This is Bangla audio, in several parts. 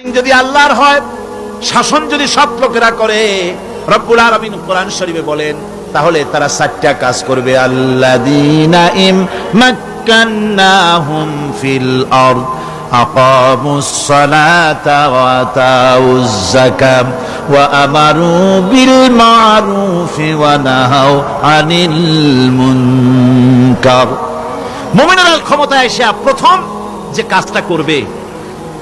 আইন যদি আল্লাহর হয় শাসন যদি সৎ লোকেরা করে রব্বুল আলামিন কোরআন শরীফে বলেন তাহলে তারা চারটা কাজ করবে আল্লাযীনা ইম মাক্কান্নাহুম ফিল আরদ أقاموا الصلاة وآتوا الزكاة وأمروا بالمعروف ونهوا عن المنكر মুমিনেরা ক্ষমতায় এসে প্রথম যে কাজটা করবে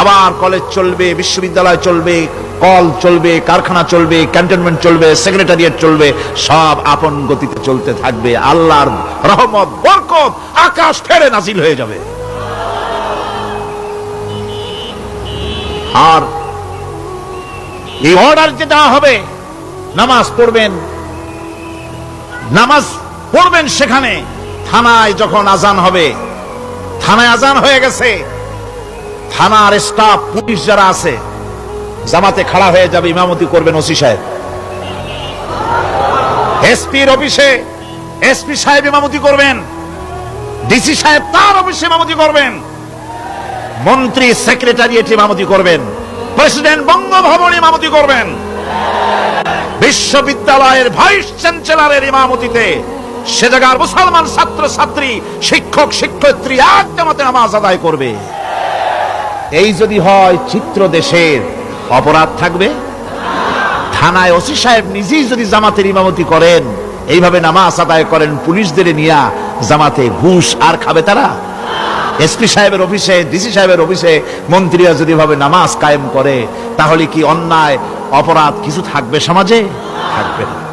আবার কলেজ চলবে, বিশ্ববিদ্যালয় চলবে কল চলবে, কারখানা চলবে ক্যান্টনমেন্ট চলবে সেক্রেটারিয়েট চলবে, সব আপন গতিতে চলতে থাকবে। আল্লাহর রহমত, বরকত, আকাশ ফেরে নাজিল হয়ে যাবে। আর এই অর্ডার যে দেওয়া হবে, নামাজ পড়বেন নামাজ পড়বেন সেখানে, থানায় যখন আজান হবে, থানায় আজান হয়ে গেছে থানার স্টাফ, পুলিশ যারা আছে, জামাতে খাড়া হয়ে যাবে, ইমামতি করবেন ওসি সাহেব। এসপির অফিসে এসপি সাহেব ইমামতি করবেন, ডিসি সাহেব তার অফিসে ইমামতি করবেন, মন্ত্রী, সেক্রেটারিয়েট ইমামতি করবেন, প্রেসিডেন্ট বঙ্গভবন ইমামতি করবেন, বিশ্ববিদ্যালয়ের ভাইস চ্যান্সেলরের ইমামতিতে সে জায়গার মুসলমান ছাত্র ছাত্রী শিক্ষক, শিক্ষয়িত্রী এক জামাতে নামাজ আদায় করবে। এই যদি হয় চিত্র দেশের। অপরাধ থাকবে? থানায় ওসি সাহেব নিজেই যদি জামাতের ইমামতি করেন, এইভাবে নামাজ আদায় করেন, পুলিশদের নিয়া জামাতে ঘুষ আর খাবে তারা? এসপি সাহেবের অফিসে, ডিসি সাহেবের অফিসে মন্ত্রীরা যদি ভাবে নামাজ কায়েম করে, তাহলে কি অন্যায়, অপরাধ কিছু থাকবে সমাজে? থাকবে না।